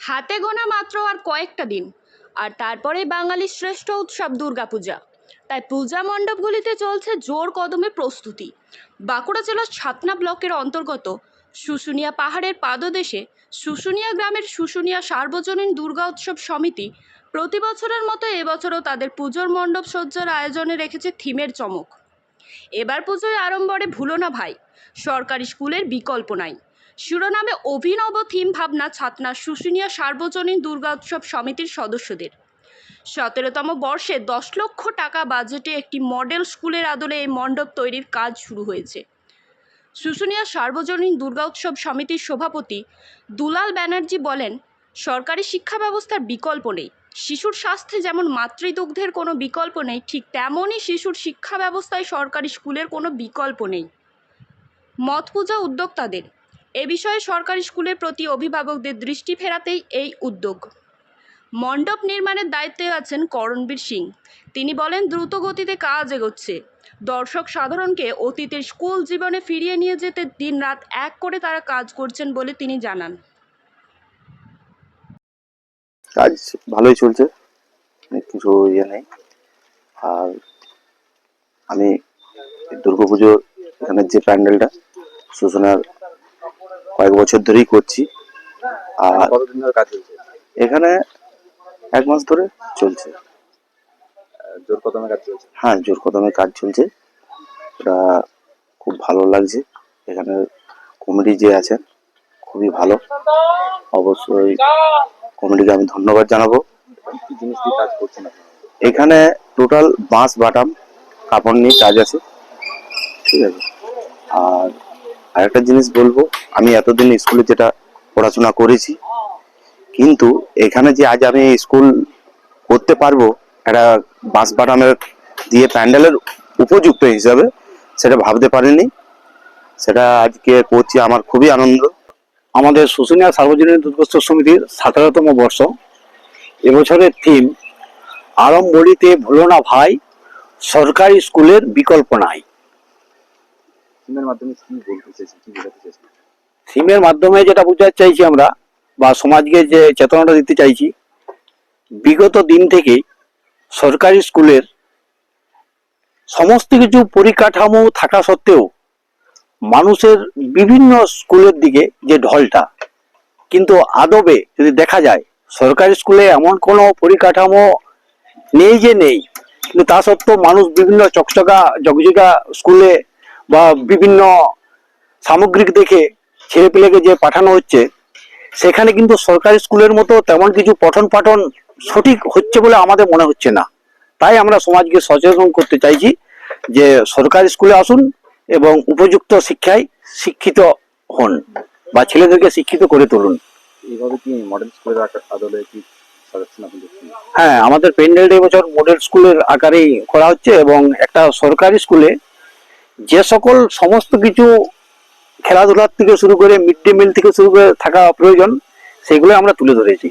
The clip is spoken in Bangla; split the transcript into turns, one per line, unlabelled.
হাতে গোনা মাত্র আর কয়েকটা দিন। আর তারপরে বাঙালির শ্রেষ্ঠ উৎসব দুর্গাপূজা। তাই পূজা মণ্ডপগুলিতে চলছে জোর কদমে প্রস্তুতি। বাঁকুড়া জেলার ছাতনা ব্লকের অন্তর্গত শুশুনিয়া পাহাড়ের পাদদেশে শুশুনিয়া গ্রামের শুশুনিয়া সার্বজনীন দুর্গা উৎসব সমিতি প্রতি বছরের মতো এবছরও তাদের পুজোর মণ্ডপ সজ্জার আয়োজনে রেখেছে থিমের চমক। এবার পুজোয় আড়ম্বরে ভুলো না ভাই। সরকারি স্কুলের বিকল্প নাই। শিরোনামে অভিনব থিম ভাবনা ছাতনা শুশুনিয়া সার্বজনীন দুর্গা উৎসব সমিতির সদস্যদের। সতেরোতম বর্ষে দশ লক্ষ টাকা বাজেটে একটি মডেল স্কুলের আদলে এই মণ্ডপ তৈরির কাজ শুরু হয়েছে। শুশুনিয়া সার্বজনীন দুর্গা উৎসব সমিতির সভাপতি দুলাল ব্যানার্জি বলেন, সরকারি শিক্ষা ব্যবস্থার বিকল্প নেই। শিশুর স্বাস্থ্যে যেমন মাতৃদুগ্ধের কোনো বিকল্প নেই, ঠিক তেমনই শিশুর শিক্ষা ব্যবস্থায় সরকারি স্কুলের কোনো বিকল্প নেই। মত পূজা উদ্যোক্তাদের এ বিষয়ে সরকারি স্কুলের প্রতি অভিভাবকদের দৃষ্টি ফেরাতেই এই উদ্যোগ। মণ্ডপ নির্মাণের দায়িত্বে আছেন করণবীর সিং। তিনি বলেন দ্রুত গতিতে কাজ এগোচ্ছে। দর্শক সাধারণকে অতীতের স্কুল জীবনে ফিরিয়ে নিয়ে যেতে দিনরাত এক করে তারা কাজ করছেন বলে তিনি জানান।
কাজ ভালোই চলছে কিছু ইয়ে নেই। আর আমি দুর্গাপুজোর এখানে যে প্যান্ডেলটা, সূচনার কয়েক বছর ধরেই করছি। আর
কতদিন ধরে কাজ চলছে?
এখানে এক মাস ধরে চলছে।
জোর কদমে কাজ চলছে?
হ্যাঁ জোর কদমে কাজ চলছে। এটা খুব ভালো লাগছে। এখানে কমিটি যে আছেন খুবই ভালো। অবশ্যই কমিটিকে আমি ধন্যবাদ জানাব।
জিনিস দিয়ে কাজ করছেন
এখানে টোটাল বাঁশ বাটাম কাপড় নিয়ে কাজ আছে। ঠিক আছে। আর আরেকটা জিনিস বলব, আমি এতদিন স্কুলে যেটা পড়াশোনা করেছি, কিন্তু এখানে যে আজ আমি স্কুল করতে পারব, একটা বাঁশ বাটামের দিয়ে প্যান্ডেলের উপযুক্ত হিসাবে, সেটা ভাবতে পারিনি। সেটা আজকে করছি, আমার খুবই আনন্দ।
আমাদের শুশুনিয়া সার্বজনীন দুর্গোৎসব সমিতির সতেরোতম বর্ষ। এবছরের থিম আরম্বরিতে ভুলো না ভাই, সরকারি স্কুলের বিকল্প নাই।
টিমের মাধ্যমে কি বলতে চাইছেন? কি বোঝাতে চাইছেন?
থিমের মাধ্যমে যেটা বোঝাতে চাইছি আমরা, বা সমাজকে যে চেতনাটা দিতে চাইছি, বিগত দিন থেকে সরকারি স্কুলের সমস্ত কিছু পরিকাঠামো থাকা সত্ত্বেও মানুষের বিভিন্ন স্কুলের দিকে যে ঢলটা, কিন্তু আদবে যদি দেখা যায়, সরকারি স্কুলে এমন কোনো পরিকাঠামো নেই যে নেই। কিন্তু তা সত্ত্বেও মানুষ বিভিন্ন চকচকা, জগজগা স্কুলে বা বিভিন্ন সামগ্রিক দেখে ছেলেপিলেকে যে পাঠানো হচ্ছে সেখানে কিন্তু সরকারি স্কুলের মতো তেমন কিছু পঠন পাঠন সঠিক হচ্ছে বলে আমাদের মনে হচ্ছে না। তাই আমরা সমাজকে সচেতন করতে চাইছি যে সরকারি স্কুলে আসুন এবং উপযুক্ত শিক্ষায় শিক্ষিত হন বা ছেলেদেরকে শিক্ষিত করে তুলুন।
এইভাবে কি মডেল স্কুলের আদলে কি
হ্যাঁ আমাদের প্যান্ডেলটা এবছর মডেল স্কুলের আকারেই করা হচ্ছে এবং একটা সরকারি স্কুলে যে সকল সমস্ত কিছু খেলাধুলার থেকে শুরু করে মিড ডে মিল থেকে শুরু করে থাকা প্রয়োজন সেগুলো আমরা তুলে ধরেছি।